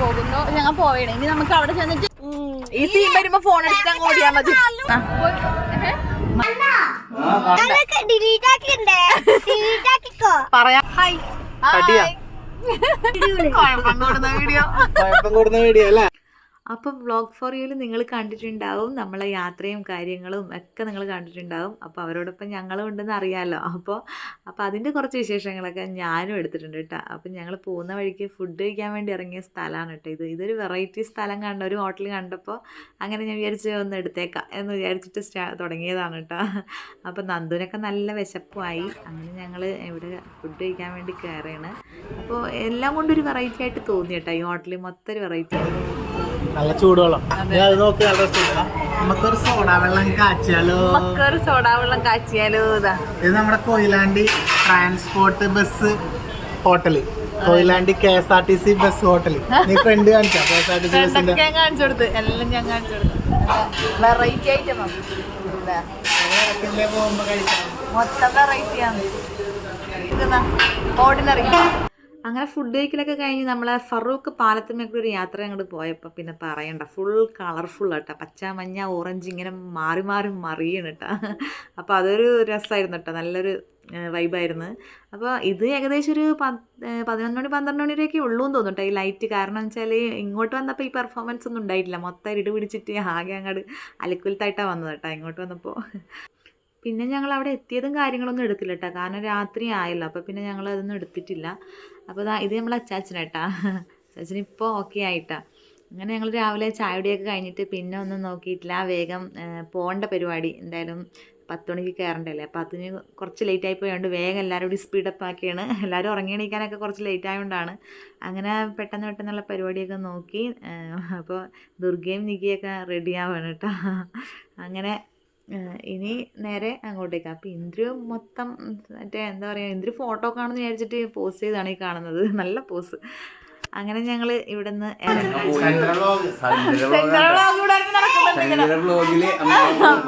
പോകുന്നു. ഞങ്ങൾ പോവേണേ. ഇനി നമുക്ക് അവിടെ ചെന്നിട്ട് ഈ സീൻ വരുമ്പോ ഫോൺ എടുത്ത് അങ്ങ് ഓടിയാ മതി. പറയാ. Hi video. വീഡിയോ അല്ലേ? അപ്പം വ്ളോഗ് ഫോർ യുവിൽ നിങ്ങൾ കണ്ടിട്ടുണ്ടാവും നമ്മളെ യാത്രയും കാര്യങ്ങളും ഒക്കെ നിങ്ങൾ കണ്ടിട്ടുണ്ടാവും. അപ്പോൾ അവരോടൊപ്പം ഞങ്ങളും ഉണ്ടെന്ന് അറിയാമല്ലോ അപ്പോൾ അപ്പോൾ അതിന്റെ കുറച്ച് വിശേഷങ്ങളൊക്കെ ഞാനും എടുത്തിട്ടുണ്ട് കേട്ടോ. അപ്പം ഞങ്ങൾ പോകുന്ന വഴിക്ക് ഫുഡ് കഴിക്കാൻ വേണ്ടി ഇറങ്ങിയ സ്ഥലമാണ് കേട്ടോ ഇത്. ഇതൊരു വെറൈറ്റി സ്ഥലം കണ്ട ഒരു ഹോട്ടൽ കണ്ടപ്പോൾ അങ്ങനെ ഞാൻ വിചാരിച്ച് ഒന്ന് എടുത്തേക്കാം എന്ന് വിചാരിച്ചിട്ട് സ്റ്റാ തുടങ്ങിയതാണ് കേട്ടോ. അപ്പോൾ നന്ദുവിനൊക്കെ നല്ല വിശപ്പുമായി അങ്ങനെ ഞങ്ങൾ ഇവിടെ ഫുഡ് കഴിക്കാൻ വേണ്ടി കയറുകയാണ് അപ്പോൾ എല്ലാം കൊണ്ടൊരു വെറൈറ്റി ആയിട്ട് തോന്നി കേട്ടോ ഈ ഹോട്ടലിൽ മൊത്തം ഒരു വെറൈറ്റി ആയിട്ട്. നല്ല ചൂടുവെള്ളം. അത്. നോക്കി നല്ല. നമുക്കൊരു സോഡാ വെള്ളം കാച്ചിയാലോ? നമുക്കൊരു സോഡാ വെള്ളം കാച്ചിയാലോ ഇതാ. ഇത് നമ്മുടെ Koyilandy transport bus hotel Koyilandy K S R T C bus hotel നീ ഫ്രണ്ട് കാണിച്ചാ K S R T C bus ഞാൻ കാണിച്ചു കൊടുത്തു. എല്ലാം ഞാൻ കാണിച്ചു കൊടുത്തു. വെറൈറ്റി ഐറ്റം പോകുമ്പോ കഴിക്കാം മൊത്തം വെറൈറ്റി ആണ്. ഓർഡിനറി അങ്ങനെ ഫുഡ് കഴിക്കലൊക്കെ കഴിഞ്ഞ് നമ്മൾ ഫറൂഖ് പാലത്തുമ്മേക്കൂടെ ഒരു യാത്ര അങ്ങോട്ട് പോയപ്പോൾ പിന്നെ പറയണ്ട ഫുൾ കളർഫുൾ കേട്ടോ പച്ച മഞ്ഞ ഓറഞ്ച് ഇങ്ങനെ മാറി മാറി മറിയണം കേട്ടോ അപ്പോൾ അതൊരു രസമായിരുന്നു കേട്ടോ നല്ലൊരു വൈബായിരുന്നു അപ്പോൾ ഇത് ഏകദേശം ഒരു പതിനൊന്ന് മണി പന്ത്രണ്ട് മണി വരെയൊക്കെ ഉള്ളൂ എന്ന് തോന്നുന്നു കേട്ടോ ഈ ലൈറ്റ് കാരണം വെച്ചാൽ ഇങ്ങോട്ട് വന്നപ്പോൾ ഈ പെർഫോമൻസ് ഒന്നും ഉണ്ടായിട്ടില്ല. മൊത്തം ഇരുട് പിടിച്ചിട്ട് ആകെ അങ്ങോട്ട് അലക്കുലത്തായിട്ടാണ് വന്നത് കേട്ടോ ഇങ്ങോട്ട് വന്നപ്പോൾ പിന്നെ ഞങ്ങൾ അവിടെ എത്തിയതും കാര്യങ്ങളൊന്നും എടുത്തില്ല കേട്ടോ കാരണം രാത്രി ആയല്ലോ. അപ്പോൾ പിന്നെ ഞങ്ങൾ അതൊന്നും എടുത്തിട്ടില്ല അപ്പോൾ ഇത് നമ്മൾ അച്ചാച്ചനേട്ടാ അച്ചാച്ചന ഇപ്പോൾ ഓക്കെ ആയിട്ടാ. അങ്ങനെ ഞങ്ങൾ രാവിലെ ചായയുടെയൊക്കെ കഴിഞ്ഞിട്ട് പിന്നെ ഒന്നും നോക്കിയിട്ടില്ല. വേഗം പോകേണ്ട പരിപാടി എന്തായാലും പത്ത് മണിക്ക് കയറണ്ടല്ലേ. അപ്പോൾ അതിന് കുറച്ച് ലേറ്റ് ആയി പോയതുകൊണ്ട് വേഗം എല്ലാവരും കൂടി സ്പീഡപ്പ് ആക്കിയാണ്. എല്ലാവരും ഉറങ്ങി എണീക്കാനൊക്കെ കുറച്ച് ലേറ്റ് ആയതുകൊണ്ടാണ് അങ്ങനെ പെട്ടെന്ന് പെട്ടെന്നുള്ള പരിപാടിയൊക്കെ നോക്കി അപ്പോൾ ദുർഗയും നികിയൊക്കെ റെഡി ആവാണ് കേട്ടോ. അങ്ങനെ ഇനി നേരെ അങ്ങോട്ടേക്ക്. അപ്പോൾ ഇന്ദ്രു മൊത്തം മറ്റേ എന്താ പറയുക ഇന്ദ്രു ഫോട്ടോ കാണുമെന്ന് വിചാരിച്ചിട്ട് പോസ് ചെയ്താണ് ഈ കാണുന്നത്. നല്ല പോസ് അങ്ങനെ ഞങ്ങൾ ഇവിടെ നിന്ന്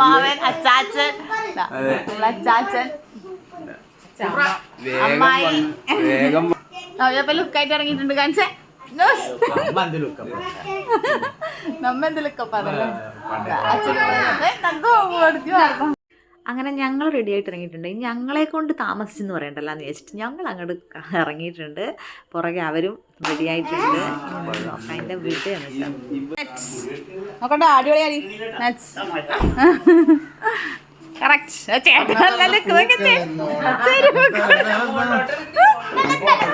മാവൻ അച്ചാച്ചൻ അച്ചാച്ചൻ. അമ്മായി. ലുക്കായിട്ട് ഇറങ്ങിയിട്ടുണ്ട് കാണിച്ചേ. അങ്ങനെ ഞങ്ങൾ റെഡി ആയിട്ട് ഇറങ്ങിയിട്ടുണ്ട്. ഇനി ഞങ്ങളെ കൊണ്ട് താമസിച്ചെന്ന് പറയണ്ടല്ലോ എന്ന് വെച്ചിട്ട് ഞങ്ങൾ അങ്ങോട്ട് ഇറങ്ങിയിട്ടുണ്ട്. പുറകെ അവരും റെഡി ആയിട്ടുണ്ട്. അതിന്റെ വീട്ടിൽ കറക്റ്റ് ചേട്ടൻ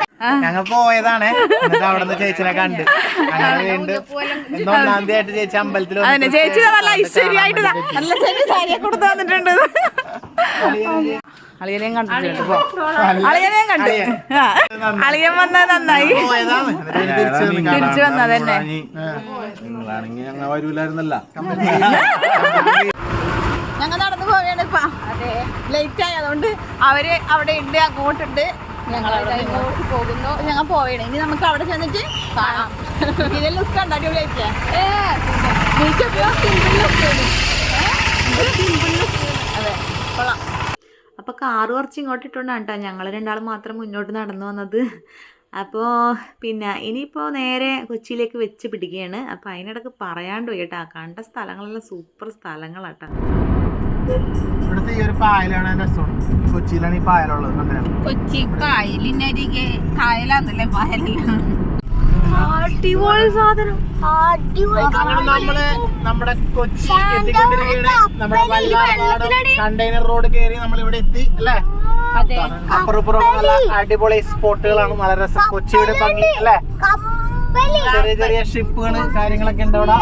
ഞങ്ങൾ പോയതാണ്. എന്നിട്ട് അവിടെ നിന്ന് ചേച്ചിനെ കണ്ട്. അങ്ങനെ വീണ്ടും ഒന്നാം തീയതി ആയിട്ട് ചേച്ചി അമ്പലത്തിൽ ചേച്ചി നല്ല ഐശ്വര്യമായിട്ട് നല്ല ചെറിയ സാരിയെ കൊടുത്ത് വന്നിട്ടുണ്ട്. അളിയനെയും കണ്ടിട്ടുണ്ട്. അളിയനെയും കണ്ടു. അളിയൻ. വന്നത് നന്നായി. തിരിച്ച് വന്നത് തന്നെ. ഞങ്ങൾ നടന്നു പോവുകയാണ് ഇപ്പൊ. ലേറ്റ് ആയതുകൊണ്ട് അതുകൊണ്ട് അവർ അവിടെ ഉണ്ട് അങ്ങോട്ടുണ്ട്. ഞങ്ങൾ ഇങ്ങോട്ട് പോകുന്നു. ഞങ്ങൾ പോവേണേ. ഇനി നമുക്ക് അവിടെ ചെന്നിട്ട് കാണാം. ഇതിൽ ലുക്ക് ഉണ്ട് അടിപൊളിയായിട്ട് അതെ കൊള്ളാം. അപ്പോൾ കാറ് കുറച്ച് ഇങ്ങോട്ട് ഇട്ടുകൊണ്ടാണ് കേട്ടോ ഞങ്ങൾ രണ്ടാളും മാത്രം മുന്നോട്ട് നടന്നു വന്നത്. അപ്പോൾ പിന്നെ ഇനിയിപ്പോൾ നേരെ കൊച്ചിയിലേക്ക് വെച്ച് പിടിക്കുകയാണ്. അപ്പോൾ അതിനിടക്ക് പറയാണ്ട് പോയി കേട്ടോ. കണ്ട സ്ഥലങ്ങളെല്ലാം സൂപ്പർ സ്ഥലങ്ങളാട്ടോ. ഇവിടുത്തെ ഈ ഒരു പായലാണ് രസം. കൊച്ചിയിലാണ് ഈ പായലുള്ളത് കണ്ടോ? കൊച്ചി പായലിനരികെ കായലാന്നല്ലേ പായലാണ് അടിപൊളി സാധനം. അങ്ങനെ നമ്മൾ നമ്മുടെ കൊച്ചി എത്തിക്കൊണ്ടിരിക്കുകയാണ്. നമ്മുടെ വല്ലാർപാടം കണ്ടെയ്നർ റോഡ് കയറി നമ്മൾ ഇവിടെ എത്തി അല്ലേ? അപ്പുറപ്പുറം നല്ല അടിപൊളി സ്പോട്ടുകളാണ് നല്ല രസം. കൊച്ചിയുടെ ഭംഗി അല്ലേ? ചെറിയ ചെറിയ ഷിപ്പുകൾ കാര്യങ്ങളൊക്കെ ഉണ്ട് അവിടെ?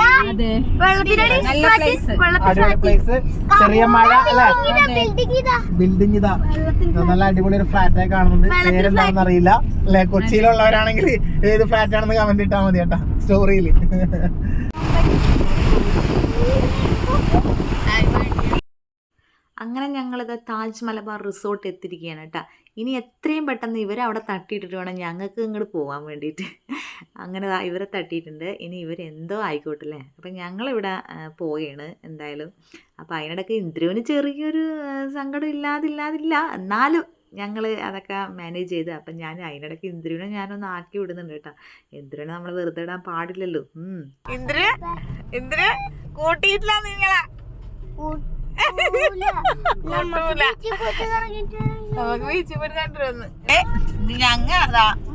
അടിപൊളി പ്ലേസ് ചെറിയ മഴ അല്ലേ? ബിൽഡിംഗ് ഇതാ. നല്ല അടിപൊളി ഒരു ഫ്ലാറ്റ് ആയി കാണുന്നുണ്ട്. പേരെന്താണെന്ന് അറിയില്ല. അല്ലെ കൊച്ചിയിലുള്ളവരാണെങ്കിൽ ഏത് ഫ്ലാറ്റ് ആണെന്ന് കമന്റ് ഇട്ടാൽ മതി കേട്ടാ. സ്റ്റോറിയിൽ അങ്ങനെ ഞങ്ങളിത് താജ് മലബാർ റിസോർട്ട് എത്തിയിരിക്കുകയാണ് കേട്ടോ. ഇനി എത്രയും പെട്ടെന്ന് ഇവരെ അവിടെ തട്ടിയിട്ടിട്ട് വേണം ഞങ്ങൾക്ക് ഇങ്ങോട്ട് പോകാൻ വേണ്ടിയിട്ട് അങ്ങനെ ഇവരെ തട്ടിയിട്ടുണ്ട്. ഇനി ഇവരെന്തോ ആയിക്കോട്ടെ അല്ലേ അപ്പം ഞങ്ങളിവിടെ പോവുകയാണ് എന്തായാലും. അപ്പോൾ അതിനിടയ്ക്ക് ഇന്ദ്രുവിന് ചെറിയൊരു സങ്കടം ഇല്ലാതില്ലാതില്ല. എന്നാലും ഞങ്ങൾ അതൊക്കെ മാനേജ് ചെയ്ത് അപ്പം ഞാൻ അതിനിടയ്ക്ക് ഇന്ദ്രനെ ഞാനൊന്ന് ആക്കി വിടുന്നുണ്ട് കേട്ടോ. ഇന്ദ്രനെ നമ്മൾ വെറുതെ ഇടാൻ പാടില്ലല്ലോ. ഇന്ദ്രേ ഇന്ദ്ര ഇന്ദ്ര കൂട്ടിയിട്ടില്ല നിങ്ങളെ.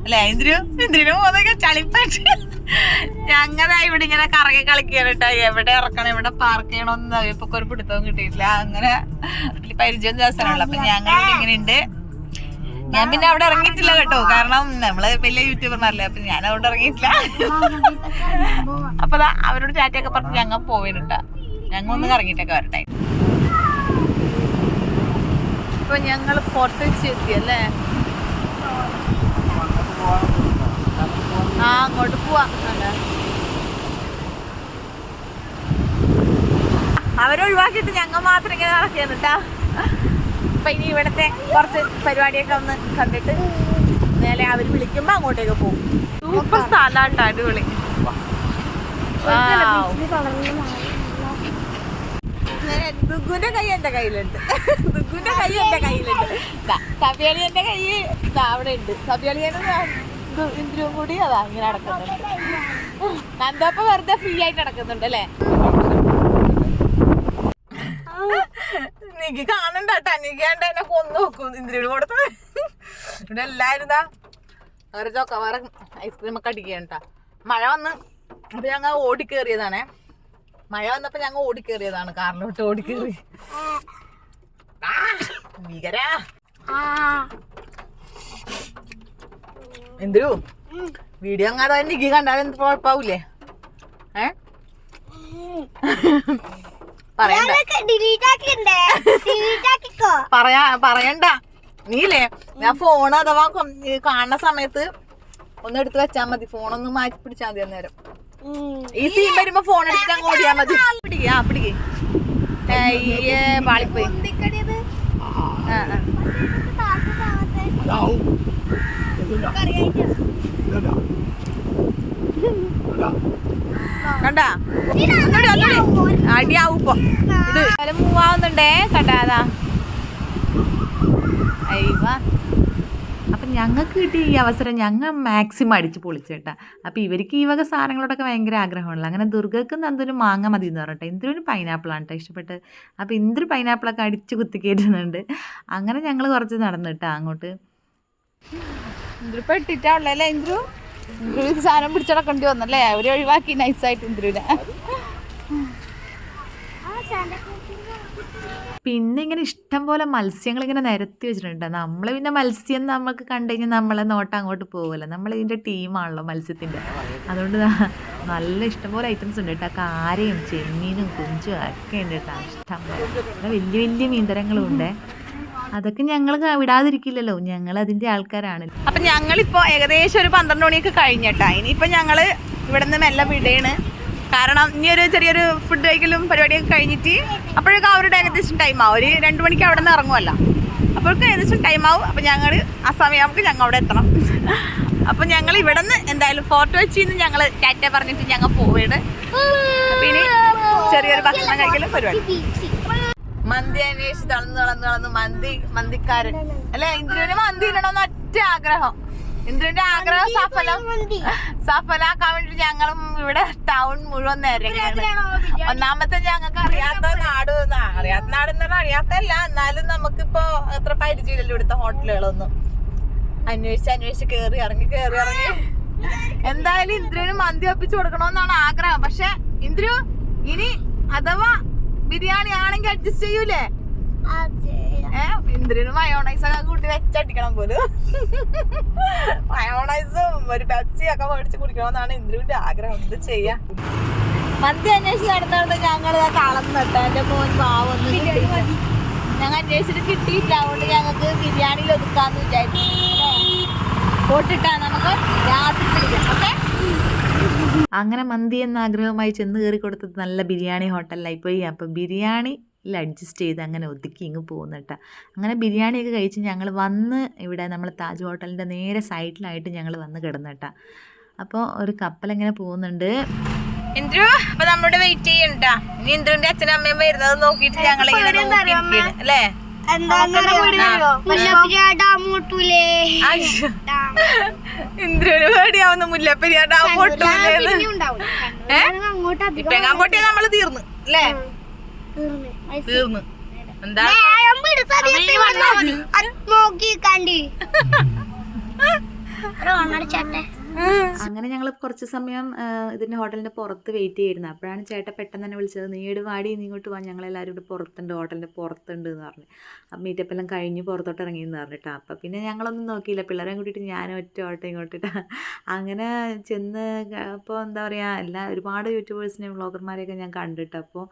അല്ലെ പോകുന്നൊക്കെ ചളിപ്പറ്റ്. ഞങ്ങതാ ഇവിടെ ഇങ്ങനെ കറങ്ങി കളിക്കാനിട്ടാ. എവിടെ ഇറക്കണം എവിടെ പാർക്ക് ചെയ്യണമെന്ന് ഇപ്പൊ ഒരു പിടുത്തവും കിട്ടിയിട്ടില്ല. അങ്ങനെ പരിചയം ദിവസമാണല്ലോ അപ്പൊ ഞങ്ങൾ ഇങ്ങനെ ഉണ്ട് ഞാൻ പിന്നെ അവിടെ ഇറങ്ങിയിട്ടില്ല കേട്ടോ. കാരണം നമ്മൾ വലിയ യൂട്യൂബർമാരല്ലേ. അപ്പൊ ഞാൻ അവിടെ ഇറങ്ങിയിട്ടില്ല. അപ്പൊ അവരോട് ചാറ്റൊക്കെ പറഞ്ഞ് ഞങ്ങൾ പോവേണ്ട ഞങ്ങൾ ഒന്ന് കറങ്ങിയിട്ടൊക്കെ വരട്ടെ. ഇപ്പൊ ഞങ്ങൾ ഫോട്ടോ എത്തി അല്ലേ? ആ അങ്ങോട്ട് പോവാ. അവരൊഴിവാക്കിയിട്ട് ഞങ്ങൾ മാത്രം ഇങ്ങനെ നടക്കുന്നുട്ടാ അപ്പൊ ഇനി ഇവിടത്തെ കുറച്ച് പരിപാടിയൊക്കെ ഒന്ന് കണ്ടിട്ട് നേരെ അവർ വിളിക്കുമ്പോ അങ്ങോട്ടേക്ക് പോകും സൂപ്പർ സ്ഥലം അടിപൊളി. ദുഗുന്റെ കൈ എന്റെ കയ്യിലുണ്ട്. ദുഗുന്റെ കൈ എന്റെ കയ്യിലുണ്ട്. ദാ, സബിയളി എന്റെ കയ്യിൽ അവിടെ ഉണ്ട്. സബിയളിയനും ഇന്ദ്രവും കൂടി അതാ ഇങ്ങനെ നടക്കുന്നുണ്ട്. നന്ദപ്പ വെറുതെ ഫ്രീ ആയിട്ട് നടക്കുന്നുണ്ട് അല്ലേ? നിക്ക് കാണണ്ട അനിക്കാണ്ട് നിക്കാണ്ട് എന്നെ കൊന്നു നോക്കും ഇന്ദ്രിയോട് കൊടുത്ത് ഇവിടെ എല്ലാരും ഇതാ വേറെ ചോക്ക വേറെ ഐസ്ക്രീം ഒക്കെ അടിക്കണ്ട മഴ വന്ന് അപ്പൊ ഞങ്ങൾ ഓടിക്കേറിയതാണേ. മഴ വന്നപ്പോ ഞങ്ങൾ ഓടിക്കേറിയതാണ് കാറിലോട്ട് ഓടിക്കേറി. ഭീകരാ. എന്തൊരു? വീഡിയോ അങ്ങാതെ നിക്ക് കണ്ടാൽ എന്ത് കുഴപ്പാവൂലേ ഏ? പറയണ്ട. പറയാ പറയണ്ട. നീലേ ഞാൻ ഫോൺ അഥവാ കാണുന്ന സമയത്ത് ഒന്ന് എടുത്ത് വെച്ചാ മതി. ഫോണൊന്ന് മാറ്റി പിടിച്ചാ മതി അന്നേരം. ഈ സീൻ വരുമ്പോ ഫോൺ എടുത്തിട്ട് അങ്ങ് ഓടിയാ മതി. പിടിക്കാ പിടിക്കേ. പാളിപ്പോയി. ആ. കണ്ടാ. അടിയാവും ഇപ്പൊ. ഇത് മൂവാവുന്നുണ്ടേ. കണ്ടാതാ അപ്പം ഞങ്ങൾക്ക് കിട്ടിയ ഈ അവസരം ഞങ്ങൾ മാക്സിമം അടിച്ച് പൊളിച്ചേട്ടാ. അപ്പോൾ ഇവർക്ക് ഈ വക സാധനങ്ങളോടൊക്കെ ഭയങ്കര ആഗ്രഹമുള്ള അങ്ങനെ ദുർഗക്ക് നന്ദൊരു മാങ്ങ മതി എന്ന് പറഞ്ഞിട്ട് എന്തൊരു പൈനാപ്പിളാണ് കേട്ടോ ഇഷ്ടപ്പെട്ട് അപ്പോൾ എന്തൊരു പൈനാപ്പിളൊക്കെ അടിച്ച് കുത്തി കയറ്റുന്നുണ്ട് അങ്ങനെ ഞങ്ങൾ കുറച്ച് നടന്നു കേട്ടോ അങ്ങോട്ട്. ഇന്ദ്രു പെട്ടിട്ടാ ഉള്ളല്ലേ ഇന്ദ്രു? ഇന്ദ്രു സാധനം പിടിച്ചടക്കേണ്ടി വന്നല്ലേ അവർ ഒഴിവാക്കി നൈസായിട്ട് ഇന്ദ്രുവിനെ. പിന്നെ ഇങ്ങനെ ഇഷ്ടം പോലെ മത്സ്യങ്ങൾ ഇങ്ങനെ നിരത്തി വെച്ചിട്ടുണ്ട്. നമ്മൾ പിന്നെ മത്സ്യം നമുക്ക് കണ്ടു കഴിഞ്ഞാൽ നമ്മളെ നോട്ടം അങ്ങോട്ട് പോകുമല്ലോ നമ്മൾ ഇതിന്റെ ടീമാണല്ലോ മത്സ്യത്തിന്റെ. അതുകൊണ്ട് നല്ല ഇഷ്ടം പോലെ ഐറ്റംസ് ഉണ്ട് കേട്ടോ. കാരയും ചെമ്മീനും കുഞ്ചും ഒക്കെ ഉണ്ട് കേട്ടോ. ഇഷ്ടം പോലെ വലിയ വലിയ മീൻതരങ്ങളും ഉണ്ട്. അതൊക്കെ ഞങ്ങൾ വിടാതിരിക്കില്ലല്ലോ. ഞങ്ങൾ അതിന്റെ ആൾക്കാരാണ്. അപ്പം ഞങ്ങളിപ്പോൾ ഏകദേശം ഒരു പന്ത്രണ്ട് മണിയൊക്കെ കഴിഞ്ഞിട്ടാ ഇനിയിപ്പോൾ ഞങ്ങൾ ഇവിടെ നിന്ന് മെല്ലെ വിടയാണ് കാരണം ഇനി ഒരു ചെറിയൊരു ഫുഡ് കഴിക്കലും പരിപാടിയൊക്കെ കഴിഞ്ഞിട്ട് അപ്പോഴേക്കും അവരുടെ ഏകദേശം ടൈം ആവും. ഒരു രണ്ട് മണിക്ക് അവിടെ നിന്ന് ഇറങ്ങുമല്ലോ അപ്പോഴേക്കും ഏകദേശം ടൈം ആവും. അപ്പം ഞങ്ങൾ ആ സമയമാകുമ്പോൾ ഞങ്ങൾ അവിടെ എത്തണം. അപ്പോൾ ഞങ്ങൾ ഇവിടെ നിന്ന് എന്തായാലും ഫോട്ടോ വെച്ചിന്ന് ഞങ്ങൾ ടാറ്റ പറഞ്ഞിട്ട് ഞങ്ങൾ പോവുകയാണ്. പിന്നെ ഇനി ചെറിയൊരു ഭക്ഷണം കഴിക്കലും പരിപാടി. മന്തി അന്വേഷിച്ച് തളന്ന് തളന്ന് തളന്ന് മന്തി മന്തിക്കാരൻ. അല്ലെ ഇന്ദ്രന് മന്തി ഇടണമെന്ന് ഒറ്റ ആഗ്രഹം. ഇന്ദ്രന്റെ ആഗ്രഹം സഫലം. സഫലാക്കാൻ വേണ്ടി ഞങ്ങളും ഇവിടെ ടൗൺ മുഴുവൻ നിരങ്ങാണ് ഒന്നാമത്തെ ഞങ്ങൾക്ക് അറിയാത്ത നാട് അറിയാത്ത നാട് എന്നാലും പറഞ്ഞാൽ അറിയാത്തല്ല എന്നാലും നമുക്കിപ്പോ അത്ര പരിചയമില്ലല്ലോ ഇവിടുത്തെ ഹോട്ടലുകളൊന്നും. അന്വേഷിച്ച് അന്വേഷിച്ച് കേറി ഇറങ്ങി കേറി ഇറങ്ങി. എന്തായാലും ഇന്ദ്രന് മന്തി ഒപ്പിച്ചു കൊടുക്കണമെന്നാണ് ആഗ്രഹം. പക്ഷെ ഇന്ദ്രു ഇനി അഥവാ ബിരിയാണി ആണെങ്കിൽ അഡ്ജസ്റ്റ് ചെയ്യൂലേ? ഏ ഇന്ദ്രന് മയോണൈസ് ഒക്കെ കൂട്ടി വെച്ചടിക്കണം പോലും. ഒരു പെപ്സി ഒക്കെ മേടിച്ച് കുടിക്കണമെന്നാണ് ഇന്ദ്രുവിന്റെ ആഗ്രഹം. എന്ത് ചെയ്യാ? മന്തി അന്വേഷിച്ച് നടന്നത് ഞങ്ങൾ കളന്നിട്ട്. എന്റെ മോൻ പാവൊന്നും കിട്ടിയില്ല. ഞങ്ങൾ അന്വേഷിച്ചിട്ട് കിട്ടിയില്ല അതുകൊണ്ട് ഞങ്ങൾക്ക് ബിരിയാണിയിൽ ഒതുക്കാന്ന് വിചാരിച്ചു. പോട്ടിട്ടാ നമുക്ക് രാത്രി പിടിക്കാം. ഓക്കെ? അങ്ങനെ മന്തി എന്ന ആഗ്രഹമായി ചെന്ന് കയറി കൊടുത്തത് നല്ല ബിരിയാണി ഹോട്ടലിലായി പോയി. അപ്പോൾ ബിരിയാണിയിൽ അഡ്ജസ്റ്റ് ചെയ്ത് അങ്ങനെ ഒതുക്കി ഇങ്ങ് പോകുന്ന കേട്ടോ. അങ്ങനെ ബിരിയാണിയൊക്കെ കഴിച്ച് ഞങ്ങൾ വന്ന് ഇവിടെ നമ്മൾ താജ് ഹോട്ടലിന്റെ നേരെ സൈഡിലായിട്ട് ഞങ്ങൾ വന്ന് കിടന്നു കേട്ടോ. അപ്പോൾ ഒരു കപ്പലിങ്ങനെ പോകുന്നുണ്ട്. ഇന്ദ്രു അപ്പൊ നമ്മുടെ വെയിറ്റ് ചെയ്യണ്ടാ ഇനി ഇന്ദ്രുവിന്റെ അച്ഛനും അമ്മയും വരുന്നത് നോക്കിയിട്ട് ഞങ്ങൾ ഇങ്ങനെ അല്ലേ? ഇന്ദ്രന് പേടിയാവുന്ന മുല്ലപ്പെരിയാർ ഡാം പൊട്ടൂലേന്ന് ഇപ്പൊ എങ്ങാൻ പൊട്ടിയാ നമ്മൾ തീർന്നു. അല്ലേ? തീർന്നു. എന്താ? നോക്കി കണ്ടി. ഓണടിച്ചാട്ടെ അങ്ങനെ ഞങ്ങൾ കുറച്ച് സമയം ഇതിന്റെ ഹോട്ടലിന്റെ ഹോട്ടലിന്റെ പുറത്ത് വെയിറ്റ് ചെയ്തിരുന്നു. അപ്പോഴാണ് ചേട്ടൻ പെട്ടെന്ന് തന്നെ വിളിച്ചത് നീട് വാടി നീ ഇങ്ങോട്ട് വാ. ഞങ്ങളെല്ലാവരും ഇവിടെ പുറത്തുണ്ട് ഹോട്ടലിന്റെ പുറത്തുണ്ട് എന്ന് പറഞ്ഞു. അപ്പം മീറ്റപ്പ് എല്ലാം കഴിഞ്ഞ് പുറത്തോട്ട് ഇറങ്ങി എന്ന് പറഞ്ഞിട്ടാ അപ്പം പിന്നെ ഞങ്ങളൊന്നും നോക്കിയില്ല. പിള്ളേരെ കൂട്ടിയിട്ട് ഞാനും ഒറ്റ ഓട്ടം ഇങ്ങോട്ടിട്ടാ അങ്ങനെ ചെന്ന് അപ്പോൾ എന്താ പറയുക എല്ലാ ഒരുപാട് യൂട്യൂബേഴ്സിനെയും വ്ളോഗർമാരെയൊക്കെ ഞാൻ കണ്ടിട്ട് അപ്പോൾ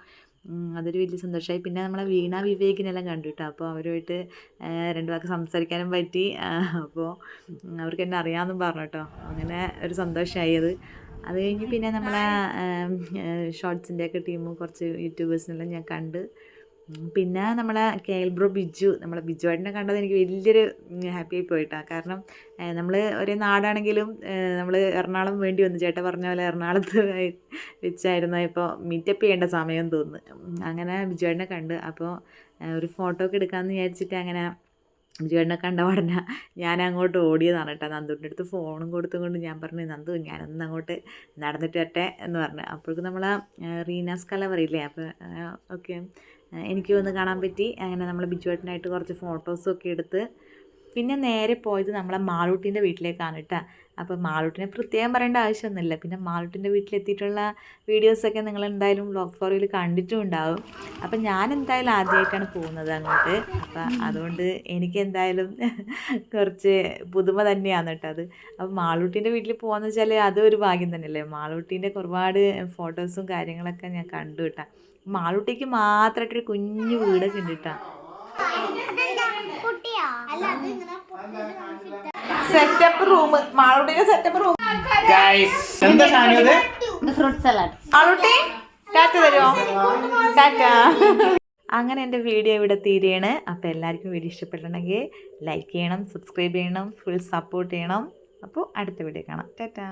അതൊരു വലിയ സന്തോഷമായി. പിന്നെ നമ്മളെ വീണ വിവേകിനെല്ലാം കണ്ടിട്ടോ അപ്പോൾ അവരുമായിട്ട് രണ്ട് വാക്ക് സംസാരിക്കാനും പറ്റി. അപ്പോൾ അവർക്ക് എന്നെ അറിയാമെന്നും പറഞ്ഞു കേട്ടോ. അങ്ങനെ ഒരു സന്തോഷമായി അത്. അത് കഴിഞ്ഞ് പിന്നെ നമ്മളെ ഷോർട്സിന്റെയൊക്കെ ടീമും കുറച്ച് യൂട്യൂബേഴ്സിനെല്ലാം ഞാൻ കണ്ട്. പിന്നെ നമ്മളെ കെ എൽ ബ്രോ ബിജു നമ്മളെ ബിജു ഏട്ടനെ കണ്ടത് എനിക്ക് വലിയൊരു ഹാപ്പി ആയി പോയിട്ടാ. കാരണം നമ്മൾ ഒരേ നാടാണെങ്കിലും നമ്മൾ എറണാകുളം വേണ്ടി വന്നു. ചേട്ടൻ പറഞ്ഞ പോലെ എറണാകുളത്ത് വെച്ചായിരുന്നു. ഇപ്പോൾ മീറ്റപ്പ് ചെയ്യേണ്ട സമയം തോന്നുന്നു. അങ്ങനെ ബിജു ഏട്ടനെ കണ്ട്. അപ്പോൾ ഒരു ഫോട്ടോ ഒക്കെ എടുക്കാമെന്ന് വിചാരിച്ചിട്ട് അങ്ങനെ ബിജുവേട്ടനെ കണ്ട ഉടനെ ഞാൻ അങ്ങോട്ട് ഓടിയതാണ് കേട്ടോ നന്ദുവിന്റെ അടുത്ത് ഫോണും കൊടുത്തുകൊണ്ട് ഞാൻ പറഞ്ഞു നന്ദു ഞാനൊന്ന് അങ്ങോട്ട് നടന്നിട്ട് വരട്ടെ എന്ന് പറഞ്ഞു. അപ്പോഴേക്കും നമ്മൾ റീനാസ് കല പറയില്ലേ? അപ്പോൾ ഓക്കെ. എനിക്ക് വന്ന് കാണാൻ പറ്റി. അങ്ങനെ നമ്മൾ ബിജുവേട്ടനായിട്ട് കുറച്ച് ഫോട്ടോസൊക്കെ എടുത്ത് പിന്നെ നേരെ പോയത് നമ്മളെ മാളൂട്ടിന്റെ വീട്ടിലേക്കാണ് കേട്ടോ. അപ്പോൾ മാളൂട്ടിനെ പ്രത്യേകം പറയേണ്ട ആവശ്യമൊന്നുമില്ല. പിന്നെ മാളൂട്ടിന്റെ വീട്ടിലെത്തിയിട്ടുള്ള വീഡിയോസൊക്കെ നിങ്ങൾ എന്തായാലും വ്ളോഗ് ഫോറിയിൽ കണ്ടിട്ടും ഉണ്ടാവും അപ്പം ഞാൻ എന്തായാലും ആദ്യമായിട്ടാണ് പോകുന്നത് അങ്ങോട്ട്. അപ്പം അതുകൊണ്ട് എനിക്ക് എന്തായാലും കുറച്ച് പുതുമ തന്നെയാണ് കേട്ടോ അത്. അപ്പോൾ മാളൂട്ടിന്റെ വീട്ടിൽ പോകാന്ന് വെച്ചാൽ അതൊരു ഭാഗ്യം തന്നെയല്ലേ? മാളൂട്ടിന്റെ ഒരുപാട് ഫോട്ടോസും കാര്യങ്ങളൊക്കെ ഞാൻ കണ്ടു കേട്ടോ. മാളൂട്ടിക്ക് മാത്രമായിട്ടൊരു കുഞ്ഞു വീടൊക്കെ ഉണ്ട് കേട്ടോ കുട്ടിയാ? അല്ല അത് ഇങ്ങനെ സെറ്റപ്പ് റൂം മാളൂട്ടിന്റെ സെറ്റപ്പ് റൂം എന്താ ഫ്രൂട്ട് സലാഡ് ആളൂട്ടി ടാറ്റ തരുമോ ടാറ്റ അങ്ങനെ എന്റെ വീഡിയോ ഇവിടെ തീരുകയാണ്. അപ്പോൾ എല്ലാവർക്കും വീഡിയോ ഇഷ്ടപ്പെട്ടിട്ടുണ്ടെങ്കിൽ ലൈക്ക് ചെയ്യണം സബ്സ്ക്രൈബ് ചെയ്യണം ഫുൾ സപ്പോർട്ട് ചെയ്യണം. അപ്പോൾ അടുത്ത വീഡിയോ കാണാം. ടാറ്റാ